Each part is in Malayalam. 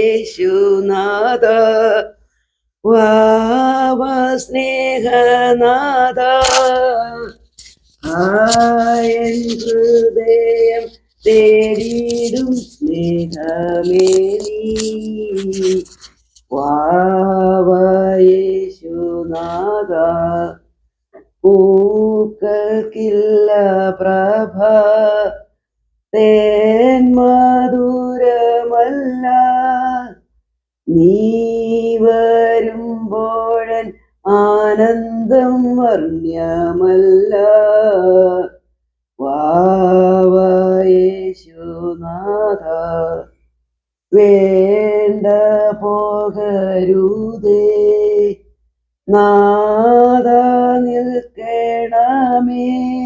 വാവയേശുനാഥ വാവ സ്നേഹനാഥ ആയൻ ഹൃദയം തേടിയിടും സ്നേഹമേരി വാവയേശുനാഥ പൂക്കൾക്കില്ല പ്രഭ തേൻ മധുരമല്ല. നീ വരുമ്പോഴൻ ആനന്ദം വർണ്യമല്ല. വാവയേശുനാഥ വേണ്ട പോകരുതേ. നാദ നിൽക്കണമേ.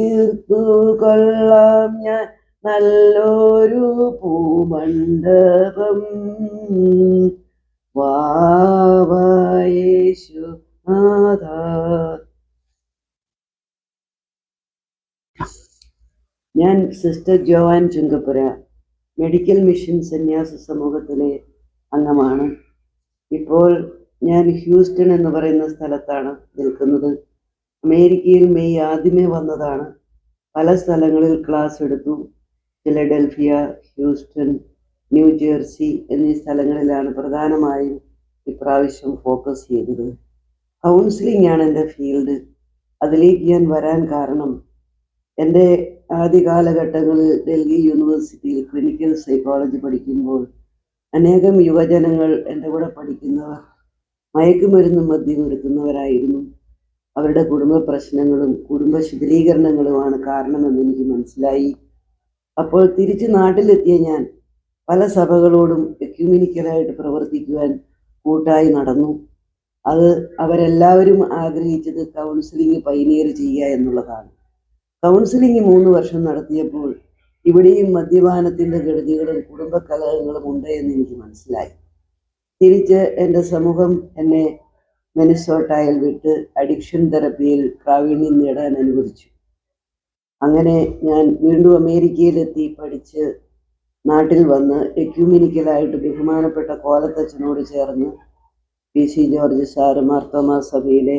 തീർത്തു കൊള്ളാം ഞാൻ. നല്ലൊരു പൂമണ്ഡപം. വാവേശു ഞാൻ sister Joan Chunkappura medical mission സന്യാസ സമൂഹത്തിലെ അംഗമാണ്. ഇപ്പോൾ ഞാൻ ഹ്യൂസ്റ്റൺ എന്ന് പറയുന്ന സ്ഥലത്താണ് നിൽക്കുന്നത്. അമേരിക്കയിൽ മെയ് ആദ്യമേ വന്നതാണ്. പല സ്ഥലങ്ങളിൽ ക്ലാസ് എടുത്തു. ഫിലഡൽഫിയ ഹ്യൂസ്റ്റൺ ന്യൂജേഴ്സി എന്നീ സ്ഥലങ്ങളിലാണ് പ്രധാനമായും ഇപ്രാവശ്യം ഫോക്കസ് ചെയ്തത്. കൗൺസിലിംഗ് ആണ് എന്റെ ഫീൽഡ് അതിലേക്ക് ഞാൻ വരാൻ കാരണം എന്റെ ആദ്യ കാലഘട്ടങ്ങളിൽ ഡൽഹി യൂണിവേഴ്സിറ്റിയിൽ ക്ലിനിക്കൽ സൈക്കോളജി പഠിക്കുമ്പോൾ അനേകം യുവജനങ്ങൾ എന്റെ കൂടെ പഠിക്കുന്നവർ മയക്കുമരുന്നും മദ്യം എടുക്കുന്നവരായിരുന്നു. അവരുടെ കുടുംബ പ്രശ്നങ്ങളും കുടുംബ ശിഥിലീകരണങ്ങളുമാണ് കാരണമെന്ന് എനിക്ക് മനസ്സിലായി. അപ്പോൾ തിരിച്ച് നാട്ടിലെത്തിയ ഞാൻ പല സഭകളോടും എക്യുമിനിക്കലായിട്ട് പ്രവർത്തിക്കുവാൻ കൂട്ടായി നടന്നു. അത് അവരെല്ലാവരും ആഗ്രഹിച്ചത് കൗൺസിലിംഗ് പൈനിയർ ചെയ്യുക എന്നുള്ളതാണ്. കൗൺസിലിംഗ് മൂന്ന് വർഷം നടത്തിയപ്പോൾ ഇവിടെയും മദ്യപാനത്തിന്റെ ഗതികളും കുടുംബകലഹങ്ങളും ഉണ്ട് എന്ന് എനിക്ക് മനസ്സിലായി. തിരിച്ച് എന്റെ സമൂഹം എന്നെ മെനിസോട്ടായിൽ വിട്ട് അഡിക്ഷൻ തെറപ്പിയിൽ പ്രാവീണ്യം നേടാൻ അനുവദിച്ചു. അങ്ങനെ ഞാൻ വീണ്ടും അമേരിക്കയിലെത്തി പഠിച്ച് നാട്ടിൽ വന്ന് എക്യൂമിനിക്കലായിട്ട് ബഹുമാനപ്പെട്ട കോലത്തച്ഛനോട് ചേർന്ന് P C George sir Marthoma സഭയിലെ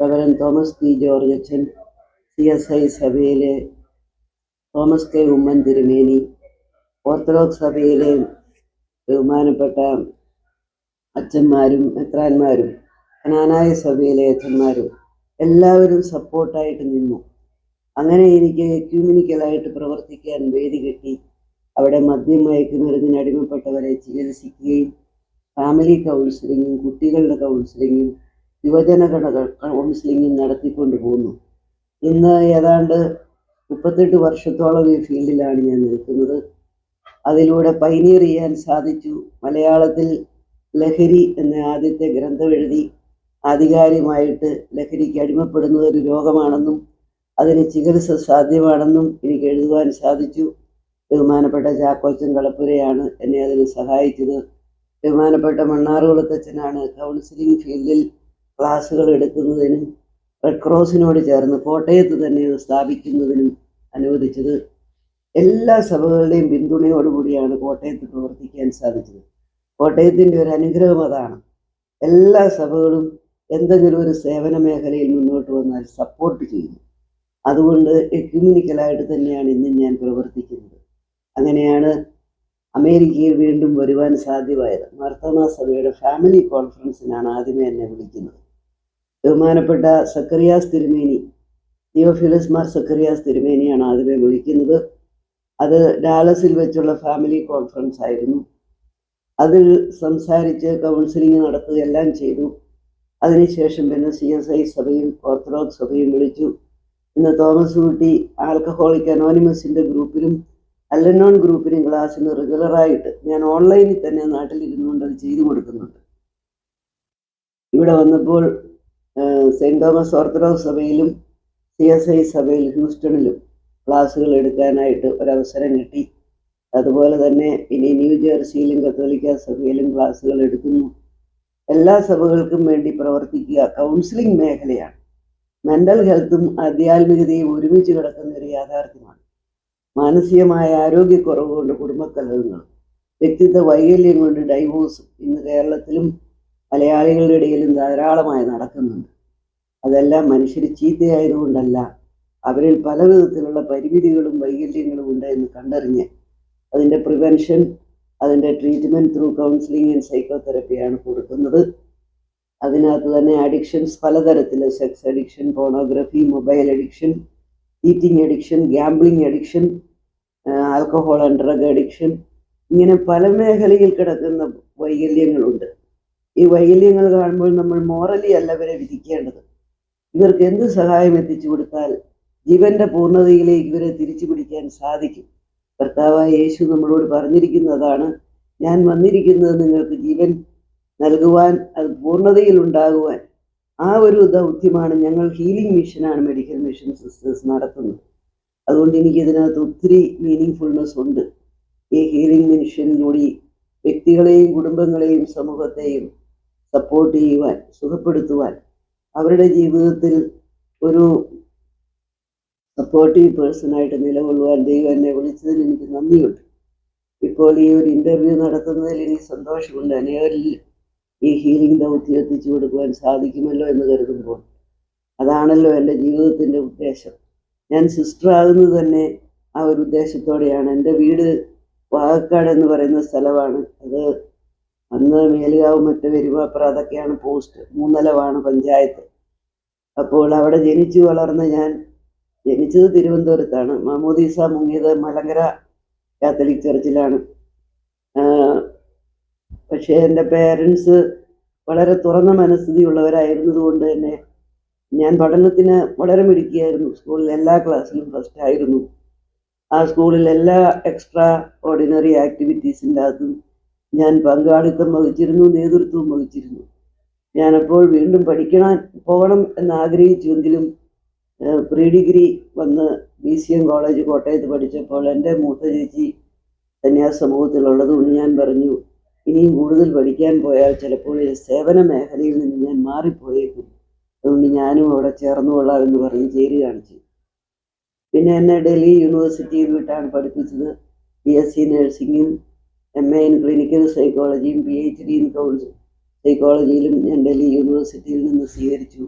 റവരൻ തോമസ് പി ജോർജ് അച്ഛൻ സി എസ് ഐ സഭയിലെ തോമസ് കെ ഉമ്മൻ തിരുമേനി ഓർത്തഡോക്സ് സഭയിലെ ബഹുമാനപ്പെട്ട അച്ഛന്മാരും മെത്രാന്മാരും കനാനായ സഭയിലെ യഥന്മാരും എല്ലാവരും സപ്പോർട്ടായിട്ട് നിന്നു. അങ്ങനെ എനിക്ക് ക്യൂമിനിക്കലായിട്ട് പ്രവർത്തിക്കാൻ വേദി കിട്ടി അവിടെ മദ്യം മയക്കുമരുന്നിന് അടിമപ്പെട്ടവരെ ചികിത്സിക്കുകയും ഫാമിലി കൗൺസിലിങ്ങും കുട്ടികളുടെ കൗൺസിലിങ്ങും യുവജന കൗൺസിലിങ്ങും നടത്തിക്കൊണ്ട് പോകുന്നു ഇന്ന് ഏതാണ്ട് മുപ്പത്തെട്ട് വർഷത്തോളം ഈ ഫീൽഡിലാണ് ഞാൻ നിൽക്കുന്നത്. അതിലൂടെ പൈനീർ ചെയ്യാൻ സാധിച്ചു. മലയാളത്തിൽ ലഹരി എന്ന ആദ്യത്തെ ഗ്രന്ഥം എഴുതി ആധികാരികമായിട്ട് ലഹരിക്ക് അടിമപ്പെടുന്നത് ഒരു രോഗമാണെന്നും അതിന് ചികിത്സ സാധ്യമാണെന്നും എനിക്ക് എഴുതുവാൻ സാധിച്ചു. ബഹുമാനപ്പെട്ട ചാക്കോച്ചൻ കളപ്പുരയാണ് എന്നെ അതിന് സഹായിച്ചത്. ബഹുമാനപ്പെട്ട മണ്ണാറുകുളത്തച്ഛനാണ് കൗൺസിലിംഗ് ഫീൽഡിൽ ക്ലാസ്സുകൾ എടുക്കുന്നതിനും റെഡ് ക്രോസിനോട് ചേർന്ന് കോട്ടയത്ത് തന്നെ സ്ഥാപിക്കുന്നതിനും അനുവദിച്ചത്. എല്ലാ സഭകളുടെയും പിന്തുണയോടുകൂടിയാണ് കോട്ടയത്ത് പ്രവർത്തിക്കാൻ സാധിച്ചത്. കോട്ടയത്തിന്റെ ഒരു അനുഗ്രഹം അതാണ്. എല്ലാ സഭകളും എന്തെങ്കിലും ഒരു സേവന മേഖലയിൽ മുന്നോട്ട് വന്നാൽ സപ്പോർട്ട് ചെയ്യുന്നു അതുകൊണ്ട് എക്യുമിനിക്കലായിട്ട് തന്നെയാണ് ഇന്ന് ഞാൻ പ്രവർത്തിക്കുന്നത്. അങ്ങനെയാണ് അമേരിക്കയിൽ വീണ്ടും വരുവാൻ സാധ്യമായത്. മാർത്തോമ സഭയുടെ ഫാമിലി കോൺഫറൻസിനാണ് ആദ്യമേ എന്നെ വിളിക്കുന്നത്. ബഹുമാനപ്പെട്ട സക്കറിയാസ് തിരുമേനി തിയോഫിലസ് മാർ സക്കറിയാസ് തിരുമേനിയാണ് ആദ്യമേ വിളിക്കുന്നത്. അത് ഡാലസിൽ വെച്ചുള്ള ഫാമിലി കോൺഫറൻസ് ആയിരുന്നു. അതിൽ സംസാരിച്ച് കൗൺസിലിംഗ് നടത്തുകയെല്ലാം ചെയ്തു. അതിനുശേഷം പിന്നെ സി എസ് ഐ സഭയും ഓർത്തഡോക്സ് സഭയും വിളിച്ചു. ഇന്ന് തോമസ് കുട്ടി ആൽക്കഹോളിക് അനോണിമസിന്റെ ഗ്രൂപ്പിലും അല്ലനോൺ ഗ്രൂപ്പിനും ക്ലാസ്സിന് റെഗുലറായിട്ട് ഞാൻ ഓൺലൈനിൽ തന്നെ നാട്ടിലിരുന്നുകൊണ്ട് അത് ചെയ്തു കൊടുക്കുന്നുണ്ട്. ഇവിടെ വന്നപ്പോൾ സെയിന്റ് തോമസ് ഓർത്തഡോക്സ് സഭയിലും സി എസ് ഐ സഭയിൽ ഹ്യൂസ്റ്റണിലും ക്ലാസ്സുകൾ എടുക്കാനായിട്ട് ഒരവസരം കിട്ടി. അതുപോലെ തന്നെ ഇനി ന്യൂ ജേഴ്സിയിലും കത്തോലിക്ക സഭയിലും ക്ലാസ്സുകൾ എടുക്കുന്നു. എല്ലാ സഭകൾക്കും വേണ്ടി പ്രവർത്തിക്കുക കൗൺസിലിംഗ് മേഖലയാണ്. മെന്റൽ ഹെൽത്തും ആധ്യാത്മികതയും ഒരുമിച്ച് കിടക്കുന്ന ഒരു യാഥാർത്ഥ്യമാണ്. മാനസികമായ ആരോഗ്യക്കുറവ് കൊണ്ട് കുടുംബക്കലഹങ്ങളും വ്യക്തിത്വ വൈകല്യം കൊണ്ട് ഡൈവോഴ്സും ഇന്ന് കേരളത്തിലും മലയാളികളുടെ ഇടയിലും ധാരാളമായി നടക്കുന്നുണ്ട്. അതെല്ലാം മനുഷ്യർ ചീത്തയായതുകൊണ്ടല്ല അവരിൽ പല വിധത്തിലുള്ള പരിമിതികളും വൈകല്യങ്ങളും ഉണ്ട് എന്ന് കണ്ടറിഞ്ഞ് അതിന്റെ പ്രിവെൻഷൻ അതിന്റെ ട്രീറ്റ്മെന്റ് ത്രൂ കൗൺസിലിംഗ് ആൻഡ് സൈക്കോതെറപ്പിയാണ് കൊടുക്കുന്നത്. അതിനകത്ത് തന്നെ അഡിക്ഷൻസ് പലതരത്തിൽ sex addiction pornography mobile addiction eating addiction gambling addiction alcohol and drug addiction ഇങ്ങനെ പല മേഖലയിൽ കിടക്കുന്ന വൈകല്യങ്ങളുണ്ട്. ഈ വൈകല്യങ്ങൾ കാണുമ്പോൾ നമ്മൾ മോറലി അല്ല വരെ വിധിക്കേണ്ടത്. ഇവർക്ക് എന്ത് സഹായം എത്തിച്ചു കൊടുത്താൽ ജീവന്റെ പൂർണതയിലേക്ക് ഇവരെ തിരിച്ചു പിടിക്കാൻ സാധിക്കും. കർത്താവായ യേശു നമ്മളോട് പറഞ്ഞിരിക്കുന്നതാണ് ഞാൻ വന്നിരിക്കുന്നത് നിങ്ങൾക്ക് ജീവൻ നൽകുവാൻ അത് പൂർണതയിൽ ഉണ്ടാകുവാൻ. ആ ഒരു ദൗത്യമാണ് ഞങ്ങൾ ഹീലിംഗ് മിഷനാണ് മെഡിക്കൽ മിഷൻ സിസ്റ്റേഴ്സ് നടത്തുന്നത്. അതുകൊണ്ട് എനിക്ക് ഇതിനകത്ത് ഒത്തിരി മീനിങ് ഫുൾനെസ് ഉണ്ട്. ഈ ഹീലിംഗ് മിഷനിലൂടെ വ്യക്തികളെയും കുടുംബങ്ങളെയും സമൂഹത്തെയും സപ്പോർട്ട് ചെയ്യുവാൻ സുഖപ്പെടുത്തുവാൻ അവരുടെ ജീവിതത്തിൽ ഒരു സപ്പോർട്ടീവ് പേഴ്സണായിട്ട് നിലകൊള്ളുവാൻ ദൈവം എന്നെ വിളിച്ചതിന് എനിക്ക് നന്ദിയുണ്ട്. ഇപ്പോൾ ഈ ഒരു ഇന്റർവ്യൂ നടത്തുന്നതിൽ എനിക്ക് സന്തോഷമുണ്ട്. അനേകരിൽ ഈ ഹീലിംഗ് ദൗത്യം എത്തിച്ചു കൊടുക്കുവാൻ സാധിക്കുമല്ലോ എന്ന് കരുതുമ്പോൾ അതാണല്ലോ എന്റെ ജീവിതത്തിന്റെ ഉദ്ദേശം. ഞാൻ സിസ്റ്റർ ആകുന്നത് തന്നെ ആ ഒരു ഉദ്ദേശത്തോടെയാണ്. എന്റെ വീട് വാകക്കാട് എന്ന് പറയുന്ന സ്ഥലമാണ്. അത് അന്ന് മേലുകാവ് മറ്റ് പെരുമാപ്ര അതൊക്കെയാണ് പോസ്റ്റ് മൂന്നലവാണ് പഞ്ചായത്ത്. അപ്പോൾ അവിടെ ജനിച്ചു വളർന്ന ഞാൻ ജനിച്ചത് തിരുവനന്തപുരത്താണ്. മാമോദീസ മുങ്ങിയത് മലങ്കര കാത്തലിക് ചർച്ചിലാണ്. പക്ഷേ എന്റെ പേരൻസ് വളരെ തുറന്ന മനസ്ഥിതിയുള്ളവരായിരുന്നതുകൊണ്ട് തന്നെ ഞാൻ പഠനത്തിന് വളരെ മിടുക്കിയായിരുന്നു. സ്കൂളിൽ എല്ലാ ക്ലാസ്സിലും ഫസ്റ്റ് ആയിരുന്നു. ആ സ്കൂളിൽ എല്ലാ എക്സ്ട്രാ ഓർഡിനറി ആക്ടിവിറ്റീസിന്റെ അകത്തും ഞാൻ പങ്കാളിത്തം വഹിച്ചിരുന്നു നേതൃത്വം വഹിച്ചിരുന്നു. ഞാനപ്പോൾ വീണ്ടും പഠിക്കണം പോകണം എന്ന് ആഗ്രഹിച്ചുവെങ്കിലും പ്രീ ഡിഗ്രി വന്ന് ബി സി എം കോളേജ് കോട്ടയത്ത് പഠിച്ചപ്പോൾ എന്റെ മൂത്ത ചേച്ചി സന്യാസ സമൂഹത്തിലുള്ളത് കൊണ്ട് ഞാൻ പറഞ്ഞു ഇനിയും കൂടുതൽ പഠിക്കാൻ പോയാൽ ചിലപ്പോൾ സേവന മേഖലയിൽ നിന്ന് ഞാൻ മാറിപ്പോയേക്കും. അതുകൊണ്ട് ഞാനും അവിടെ ചേർന്നു കൊള്ളാമെന്ന് പറഞ്ഞ് ചേരി കാണിച്ചു. പിന്നെ എന്നെ ഡൽഹി യൂണിവേഴ്സിറ്റിയിൽ വിട്ടാണ് പഠിപ്പിച്ചത്. ബി എസ് സി നഴ്സിംഗും M A in clinical സൈക്കോളജിയും P H D in counsel സൈക്കോളജിയിലും ഞാൻ ഡൽഹി യൂണിവേഴ്സിറ്റിയിൽ നിന്ന് സ്വീകരിച്ചു.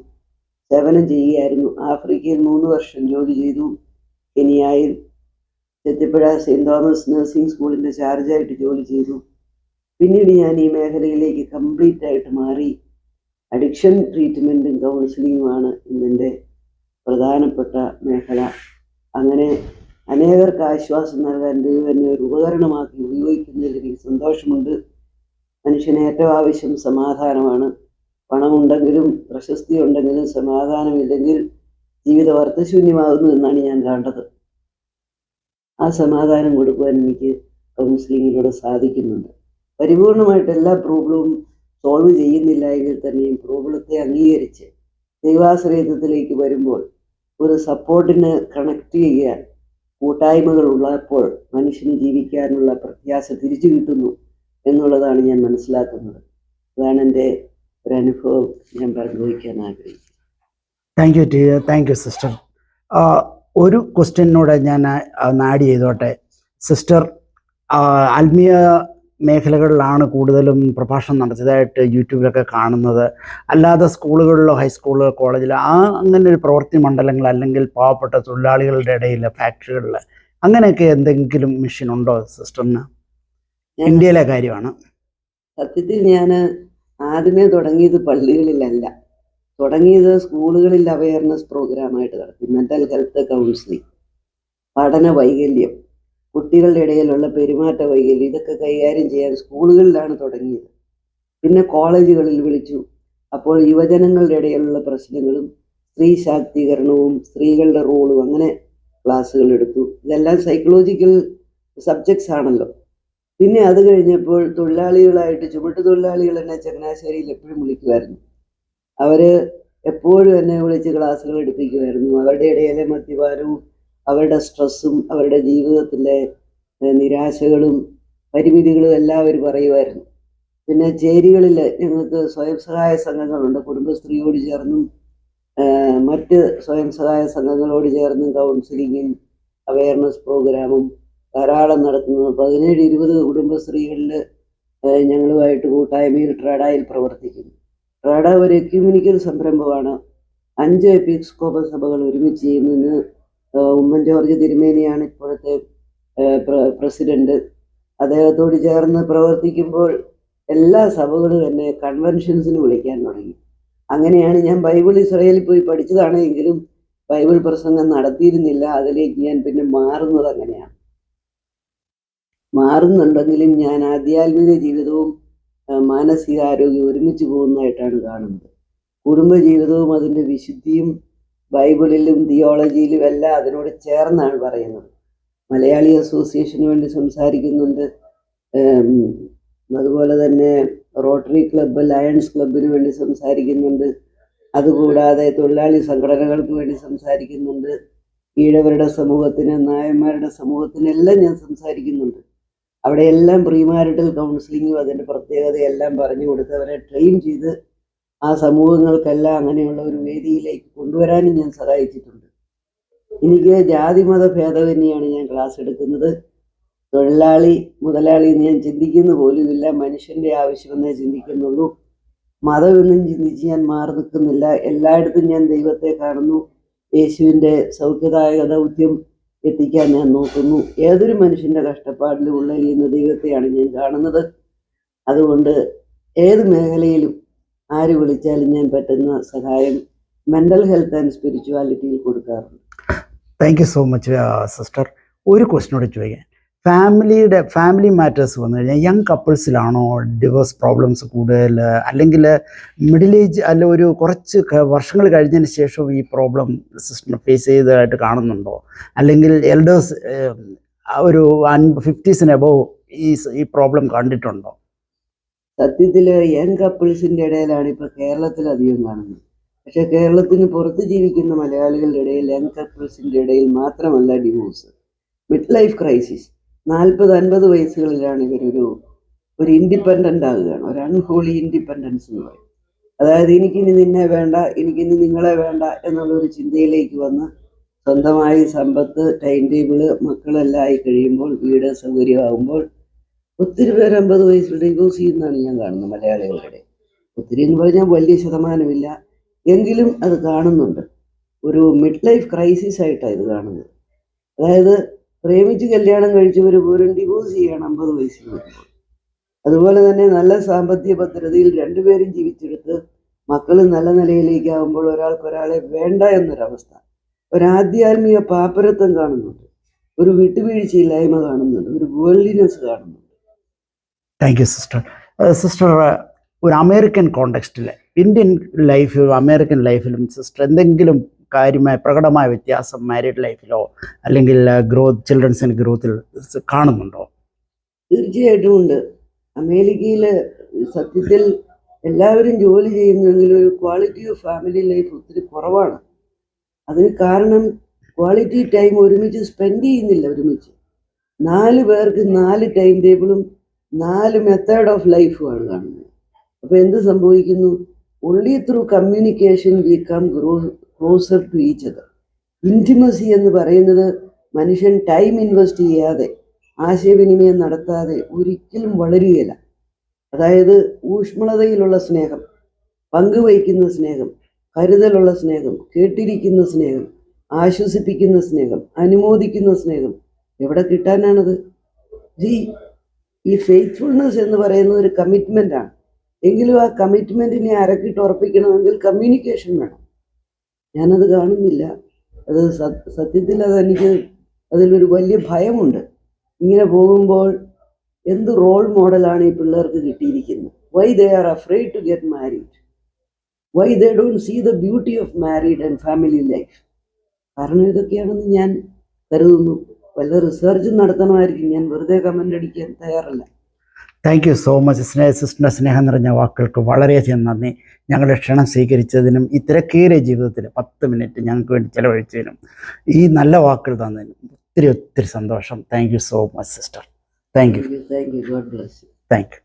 സേവനം ചെയ്യുകയായിരുന്നു. ആഫ്രിക്കയിൽ മൂന്ന് വർഷം ജോലി ചെയ്തു. കെനിയായിൽ ചെത്തിപ്പുഴ സെയിന്റ് തോമസ് നഴ്സിംഗ് സ്കൂളിന്റെ ചാർജായിട്ട് ജോലി ചെയ്തു. പിന്നീട് ഞാൻ ഈ മേഖലയിലേക്ക് കംപ്ലീറ്റ് ആയിട്ട് മാറി. അഡിക്ഷൻ ട്രീറ്റ്മെന്റും കൗൺസിലിങ്ങുമാണ് ഇന്നെന്റെ പ്രധാനപ്പെട്ട മേഖല. അങ്ങനെ അനേകർക്ക് ആശ്വാസം നൽകാൻ ദൈവം ഒരു ഉപകരണമാക്കി ഉപയോഗിക്കുന്നതിൽ എനിക്ക് സന്തോഷമുണ്ട്. മനുഷ്യന് ഏറ്റവും ആവശ്യം സമാധാനമാണ്. പണമുണ്ടെങ്കിലും പ്രശസ്തി ഉണ്ടെങ്കിലും സമാധാനമില്ലെങ്കിൽ ജീവിതം അർത്ഥശൂന്യമാകുന്നു എന്നാണ് ഞാൻ കണ്ടത് ആ സമാധാനം കൊടുക്കുവാൻ എനിക്ക് കൗൺസിലിങ്ങിലൂടെ സാധിക്കുന്നുണ്ട്. പരിപൂർണമായിട്ട് എല്ലാ പ്രോബ്ലവും സോൾവ് ചെയ്യുന്നില്ല എങ്കിൽ തന്നെയും പ്രോബ്ലത്തെ അംഗീകരിച്ച് ദൈവാശ്രയത്വത്തിലേക്ക് വരുമ്പോൾ ഒരു സപ്പോർട്ടിന് കണക്ട് ചെയ്യാൻ കൂട്ടായ്മകൾ ഉള്ളപ്പോൾ മനുഷ്യന് ജീവിക്കാനുള്ള പ്രത്യാശ തിരിച്ചു കിട്ടുന്നു എന്നുള്ളതാണ് ഞാൻ മനസ്സിലാക്കുന്നത്. അതാണ് എന്റെ ഒരു അനുഭവം ഞാൻ പങ്കുവയ്ക്കാൻ ആഗ്രഹിക്കുന്നു thank you teacher thank you sister ഒരു ക്വസ്റ്റ്യനോടെ ഞാൻ ആഡ് ചെയ്തോട്ടെ. സിസ്റ്റർ ആത്മീയ മേഖലകളിലാണ് കൂടുതലും പ്രഭാഷണം നടത്തിയതായിട്ട് യൂട്യൂബിലൊക്കെ കാണുന്നത്. അല്ലാതെ സ്കൂളുകളിലോ ഹൈസ്കൂളിലോ കോളേജിലോ ആ അങ്ങനെ ഒരു പ്രവൃത്തി മണ്ഡലങ്ങൾ അല്ലെങ്കിൽ പാവപ്പെട്ട തൊഴിലാളികളുടെ ഇടയിൽ ഫാക്ടറികളിൽ അങ്ങനെയൊക്കെ എന്തെങ്കിലും മിഷൻ ഉണ്ടോ സിസ്റ്ററിന് ഇന്ത്യയിലെ കാര്യമാണ്. സത്യത്തിൽ ഞാൻ ആദ്യമേ തുടങ്ങിയത് പള്ളികളിലല്ല. തുടങ്ങിയത് സ്കൂളുകളിൽ അവയർനെസ് പ്രോഗ്രാമായിട്ട് നടത്തി. മെന്റൽ ഹെൽത്ത് കൗൺസിലിംഗ് പഠന വൈകല്യം കുട്ടികളുടെ ഇടയിലുള്ള പെരുമാറ്റ വൈകല്യം ഇതൊക്കെ കൈകാര്യം ചെയ്യാൻ സ്കൂളുകളിലാണ് തുടങ്ങിയത്. പിന്നെ കോളേജുകളിൽ വിളിച്ചു. അപ്പോൾ യുവജനങ്ങളുടെ ഇടയിലുള്ള പ്രശ്നങ്ങളും സ്ത്രീ ശാക്തീകരണവും സ്ത്രീകളുടെ റോളും അങ്ങനെ ക്ലാസ്സുകൾ എടുത്തു. ഇതെല്ലാം സൈക്കോളജിക്കൽ സബ്ജക്ട്സ് ആണല്ലോ. പിന്നെ അത് കഴിഞ്ഞപ്പോൾ തൊഴിലാളികളായിട്ട് ചുമട്ട് തൊഴിലാളികൾ എന്നെ ചങ്ങനാശ്ശേരിയിൽ എപ്പോഴും വിളിക്കുമായിരുന്നു. അവർ എപ്പോഴും എന്നെ വിളിച്ച് ക്ലാസ്സുകൾ എടുപ്പിക്കുമായിരുന്നു. അവരുടെ ഇടയിലെ മദ്യപാനവും അവരുടെ സ്ട്രെസ്സും അവരുടെ ജീവിതത്തിലെ നിരാശകളും പരിമിതികളും എല്ലാം അവർ പറയുമായിരുന്നു. പിന്നെ ചേരികളിൽ ഞങ്ങൾക്ക് സ്വയം സഹായ സംഘങ്ങളുണ്ട്. കുടുംബശ്രീയോട് ചേർന്നും മറ്റ് സ്വയം സഹായ സംഘങ്ങളോട് ചേർന്നും കൗൺസിലിങ്ങും അവയർനെസ് പ്രോഗ്രാമും ധാരാളം നടത്തുന്നത്. പതിനേഴ് ഇരുപത് കുടുംബശ്രീകളിൽ ഞങ്ങളുമായിട്ട് കൂട്ടായ്മയിൽ ട്രാഡായിൽ പ്രവർത്തിക്കുന്നു. ട്രാഡ ഒരു എക്യൂമിനിക്കൽ സംരംഭമാണ്. അഞ്ച് എപ്പിസ്കോപ സഭകൾ ഒരുമിച്ച് ചെയ്യുന്നതിന് ഉമ്മൻ ജോർജ് തിരുമേനിയാണ് ഇപ്പോഴത്തെ പ്രസിഡന്റ്. അദ്ദേഹത്തോട് ചേർന്ന് പ്രവർത്തിക്കുമ്പോൾ എല്ലാ സഭകളും എന്നെ കൺവെൻഷൻസിന് വിളിക്കാൻ തുടങ്ങി. അങ്ങനെയാണ് ഞാൻ ബൈബിൾ ഇസ്രയേലിൽ പോയി പഠിച്ചതാണ് എങ്കിലും ബൈബിൾ പ്രസംഗം നടത്തിയിരുന്നില്ല. അതിലേക്ക് ഞാൻ പിന്നെ മാറുന്നത് അങ്ങനെയാണ്. മാറുന്നുണ്ടെങ്കിലും ഞാൻ ആധ്യാത്മിക ജീവിതവും മാനസികാരോഗ്യം ഒരുമിച്ച് പോകുന്നതായിട്ടാണ് കാണുന്നത്. കുടുംബജീവിതവും അതിന്റെ വിശുദ്ധിയും ബൈബിളിലും തിയോളജിയിലും എല്ലാം അതിനോട് ചേർന്നാണ് പറയുന്നത്. മലയാളി അസോസിയേഷന് വേണ്ടി സംസാരിക്കുന്നുണ്ട്. അതുപോലെ തന്നെ റോട്ടറി ക്ലബ്ബ് ലയൺസ് ക്ലബിന് വേണ്ടി സംസാരിക്കുന്നുണ്ട്. അതുകൂടാതെ തൊഴിലാളി സംഘടനകൾക്ക് വേണ്ടി സംസാരിക്കുന്നുണ്ട്. ഈഴവരുടെ സമൂഹത്തിന് നായന്മാരുടെ സമൂഹത്തിനെല്ലാം ഞാൻ സംസാരിക്കുന്നുണ്ട്. അവിടെയെല്ലാം പ്രീമാരിറ്റൽ കൗൺസിലിങ്ങും അതിന്റെ പ്രത്യേകതയെല്ലാം പറഞ്ഞു കൊടുത്ത് അവരെ ട്രെയിൻ ചെയ്ത് ആ സമൂഹങ്ങൾക്കെല്ലാം അങ്ങനെയുള്ള ഒരു വേദിയിലേക്ക് കൊണ്ടുവരാനും ഞാൻ സഹായിച്ചിട്ടുണ്ട്. എനിക്ക് ജാതിമത ഭേദമന്യാണ് ഞാൻ ക്ലാസ് എടുക്കുന്നത്. തൊഴിലാളി മുതലാളി എന്ന് ഞാൻ ചിന്തിക്കുന്ന പോലുമില്ല. മനുഷ്യന്റെ ആവശ്യമെന്നേ ചിന്തിക്കുന്നുള്ളൂ. മതമൊന്നും ചിന്തിച്ച് ഞാൻ മാറി നിൽക്കുന്നില്ല. എല്ലായിടത്തും ഞാൻ ദൈവത്തെ കാണുന്നു. യേശുവിന്റെ സൗഖ്യദായക ദൗത്യം എത്തിക്കാൻ ഞാൻ നോക്കുന്നു. ഏതൊരു മനുഷ്യന്റെ കഷ്ടപ്പാടിലും ഉള്ളലിയുന്ന ദൈവത്തെയാണ് ഞാൻ കാണുന്നത്. അതുകൊണ്ട് ഏത് മേഖലയിലും ആര് വിളിച്ചാലും ഞാൻ പറ്റുന്ന സഹായം മെന്റൽ ഹെൽത്ത് ആൻഡ് സ്പിരിച്വാലിറ്റിയിൽ കൊടുക്കാറുണ്ട്. Thank you so much sister ഒരു ക്വസ്റ്റിനോട് ചോദിക്കാൻ ഫാമിലിയുടെ ഫാമിലി മാറ്റേഴ്സ് വന്നു കഴിഞ്ഞാൽ യങ് കപ്പിൾസിലാണോ ഡിവോഴ്സ് പ്രോബ്ലംസ് കൂടുതൽ? അല്ലെങ്കിൽ മിഡിൽ ഏജ് അല്ല ഒരു കുറച്ച് വർഷങ്ങൾ കഴിഞ്ഞതിന് ശേഷം ഈ പ്രോബ്ലം സിസ്റ്റം ഫേസ് ചെയ്തതായിട്ട് കാണുന്നുണ്ടോ? അല്ലെങ്കിൽ എൽഡേഴ്സ് ഒരു ഫിഫ്റ്റീസിന് അബവ് ഈ ഈ പ്രോബ്ലം കണ്ടിട്ടുണ്ടോ? സത്യത്തിൽ യങ് കപ്പിൾസിന്റെ ഇടയിലാണ് ഇപ്പോൾ കേരളത്തിൽ അധികം കാണുന്നത്. പക്ഷെ കേരളത്തിന് പുറത്ത് ജീവിക്കുന്ന മലയാളികളുടെ ഇടയിൽ യങ് കപ്പിൾസിന്റെ ഇടയിൽ മാത്രമല്ല ഡിവോഴ്സ്. Mid life crisis. നാൽപ്പത് അൻപത് വയസ്സുകളിലാണ് ഇവരൊരു ഒരു ഇൻഡിപെൻഡന്റ് ആകുകയാണ് ഒരു അൺഹോളി ഇൻഡിപെൻഡൻസ് എന്ന് പറയും. അതായത് എനിക്കിനി നിന്നെ വേണ്ട എനിക്കിനി നിങ്ങളെ വേണ്ട എന്നുള്ളൊരു ചിന്തയിലേക്ക് വന്ന് സ്വന്തമായി സമ്പത്ത് ടൈം ടേബിൾ മക്കളെല്ലാം ആയി കഴിയുമ്പോൾ വീട് സൗകര്യമാകുമ്പോൾ ഒത്തിരി പേര് അമ്പത് വയസ്സിൽ ഡിവോഴ്സ് ചെയ്യുന്നതാണ് ഞാൻ കാണുന്നത് മലയാളികളുടെ ഒത്തിരി എന്ന് പറഞ്ഞാൽ വലിയ ശതമാനമില്ല. എങ്കിലും അത് കാണുന്നുണ്ട്. ഒരു മിഡ് ലൈഫ് ക്രൈസിസ് ആയിട്ടാണ് ഇത് കാണുന്നത്. അതായത് പ്രേമിച്ച് കല്യാണം കഴിച്ചവർ പോലും ഡിവോഴ്സ് ചെയ്യണം അമ്പത് വയസ്സിൽ അതുപോലെ തന്നെ നല്ല സാമ്പത്തിക ഭദ്രതയിൽ രണ്ടുപേരും ജീവിച്ചെടുത്ത് മക്കൾ നല്ല നിലയിലേക്ക് ആകുമ്പോൾ ഒരാൾക്ക് ഒരാളെ വേണ്ട എന്നൊരവസ്ഥ. ഒരാധ്യാത്മിക പാപ്പരത്വം കാണുന്നുണ്ട്. ഒരു വിട്ടുവീഴ്ചയില്ലായ്മ കാണുന്നുണ്ട്. ഒരു വേൾഡിനെസ് കാണുന്നുണ്ട്. താങ്ക് യു സിസ്റ്റർ സിസ്റ്റർ ഒരു അമേരിക്കൻ കോണ്ടെക്സ്റ്റിൽ ഇന്ത്യൻ ലൈഫിലും അമേരിക്കൻ ലൈഫിലും സിസ്റ്റർ എന്തെങ്കിലും കാര്യമായ പ്രകടമായ വ്യത്യാസം മാരീഡ് ലൈഫിലോ അല്ലെങ്കിൽ ഗ്രോത്ത് ചിൽഡ്രൻസിന് ഗ്രോത്തിൽ കാണുന്നുണ്ടോ? തീർച്ചയായിട്ടും ഉണ്ട്. അമേരിക്കയിൽ സത്യത്തിൽ എല്ലാവരും ജോലി ചെയ്യുന്നെങ്കിലും ഒരു ക്വാളിറ്റി ഓഫ് ഫാമിലി ലൈഫ് ഒത്തിരി കുറവാണ്. അതിന് കാരണം ക്വാളിറ്റി ടൈം ഒരുമിച്ച് സ്പെൻഡ് ചെയ്യുന്നില്ല ഒരുമിച്ച്. നാല് പേർക്ക് നാല് ടൈം ടേബിളും നാല് മെത്തേഡ് ഓഫ് ലൈഫുമാണ് കാണുന്നത്. അപ്പോൾ എന്ത് സംഭവിക്കുന്നു? Only through communication we come grow closer to each other. Intimacy എന്ന് പറയുന്നത് മനുഷ്യൻ ടൈം ഇൻവെസ്റ്റ് ചെയ്യാതെ ആശയവിനിമയം നടത്താതെ ഒരിക്കലും വളരുകയില്ല. അതായത് ഊഷ്മളതയിലുള്ള സ്നേഹം പങ്കുവയ്ക്കുന്ന സ്നേഹം കരുതലുള്ള സ്നേഹം കേട്ടിരിക്കുന്ന സ്നേഹം ആശ്വസിപ്പിക്കുന്ന സ്നേഹം അനുമോദിക്കുന്ന സ്നേഹം എവിടെ കിട്ടാനാണത്? ജി ഈ ഫെയ്ത്ത്ഫുൾനെസ് എന്ന് പറയുന്നത് ഒരു കമ്മിറ്റ്മെന്റ് ആണ്. എങ്കിലും ആ കമ്മിറ്റ്മെന്റിനെ അരക്കിട്ട് ഉറപ്പിക്കണമെങ്കിൽ കമ്മ്യൂണിക്കേഷൻ വേണം. ഞാനത് കാണുന്നില്ല. അത് സത്യത്തിൽ സത്യത്തിൽ അതെനിക്ക് അതിലൊരു വലിയ ഭയമുണ്ട്. ഇങ്ങനെ പോകുമ്പോൾ എന്ത് റോൾ മോഡലാണ് ഈ പിള്ളേർക്ക് കിട്ടിയിരിക്കുന്നത്? Why they are afraid to get married why they don't see the beauty of married and family life കാരണം ഇതൊക്കെയാണെന്ന് ഞാൻ കരുതുന്നു. വല്ല റിസർച്ചും നടത്തണമായിരിക്കും. ഞാൻ വെറുതെ കമന്റ് അടിക്കാൻ തയ്യാറല്ല. Thank you so much Sneha സിസ്റ്ററിന്റെ സ്നേഹം നിറഞ്ഞ വാക്കുകൾക്ക് വളരെയധികം നന്ദി. ഞങ്ങളുടെ ക്ഷണം സ്വീകരിച്ചതിനും ഈ തിരക്കേറിയ ജീവിതത്തിൽ പത്ത് മിനിറ്റ് ഞങ്ങൾക്ക് വേണ്ടി ചിലവഴിച്ചതിനും ഈ നല്ല വാക്കുകൾ തന്നതിനും ഒത്തിരി ഒത്തിരി സന്തോഷം. Thank you so much sister thank you thank you thank you